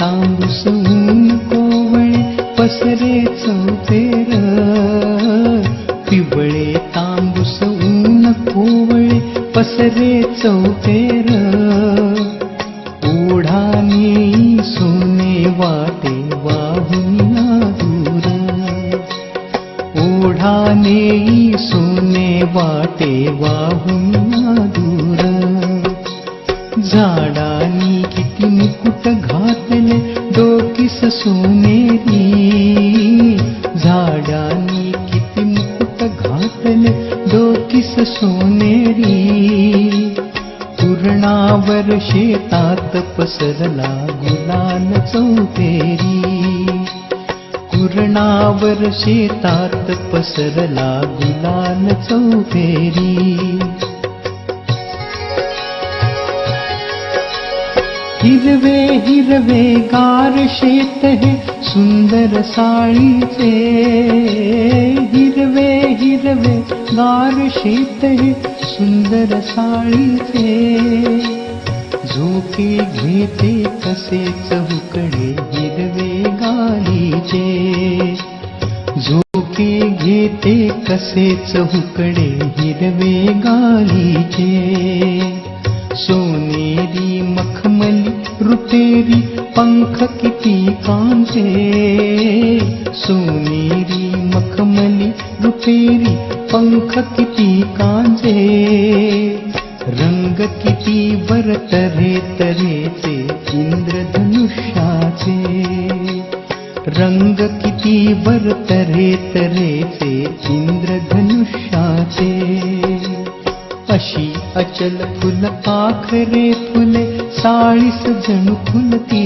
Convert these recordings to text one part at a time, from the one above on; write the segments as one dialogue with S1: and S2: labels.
S1: ताम्बुसून कोवळे पसरे चेर पिवळे तांबूस ऊन कोवळे पसरे चेर ओढाने सोने वाटे वाहु दूर। ओढाने सोने वाटे वाहु ना झाडानी किती मुकुट घातले डोकीस सोनेरी झाडानी किती मुकुट घातले डोकीस सोनेरी पूर्णावर शेतात पसरला गुलाल चौतेरी पूर्णावर शेतात पसरला गुलाल चौतेरी हिरवे हिरवे गार शेत हे सुंदर साळीचे. हिरवे हिरवे गार शेत हे सुंदर साळीचे. झोके घेते कसे चहुकडे हिरवे गालीचे झोके घेते कसे चहुकडे हिरवे गालीचे सोन पंख किती कांचे सोनेरी मखमली रुपेरी पंख किती कांचे रंग किती वर तरे तऱ्हेचे इंद्रधनुष्याचे रंग किती वर तरे तऱ्हेचे इंद्रधनुष्याचे अशी अचल फुल पाखरे फुले साळीस जणू फुलती.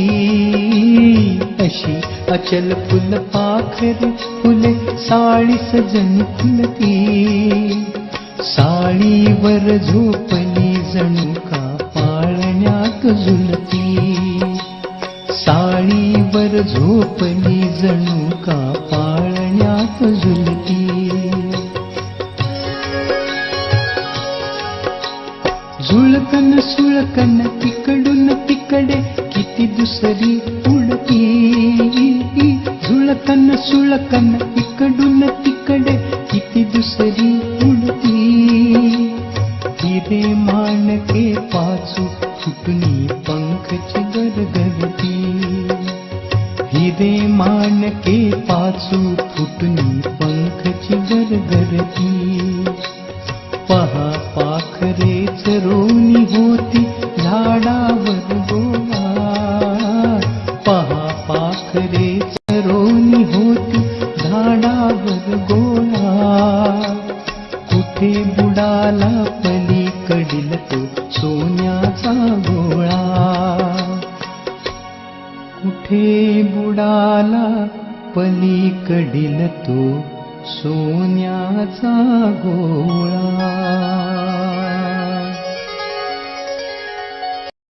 S1: अशी अचल फुल पाखर फुले साळीस जणू फुलती. साळीवर झोपली जणू का पाळण्यात झुलती. साळीवर झोपली जणू का पाळण्यात झुलती. झुळकन सुळकन तिकडून तिकडे किती दुसरी उडती झुळकन सुळकन इकडून तिकडे किती दुसरी उडती हिरे मानके पाचू फुटणी पंखची गरगरती हिरे मानके पाचू फुटणी पंखची गरगरती पहा पाखरेच रोनी होती झाडावर गोळा पहा पाखरेच रोनी होती झाडावर गोळा कुठे बुडाला पलीकडील तो सोन्याचा गोळा. कुठे बुडाला पलीकडील तो सोन्याचा गोळा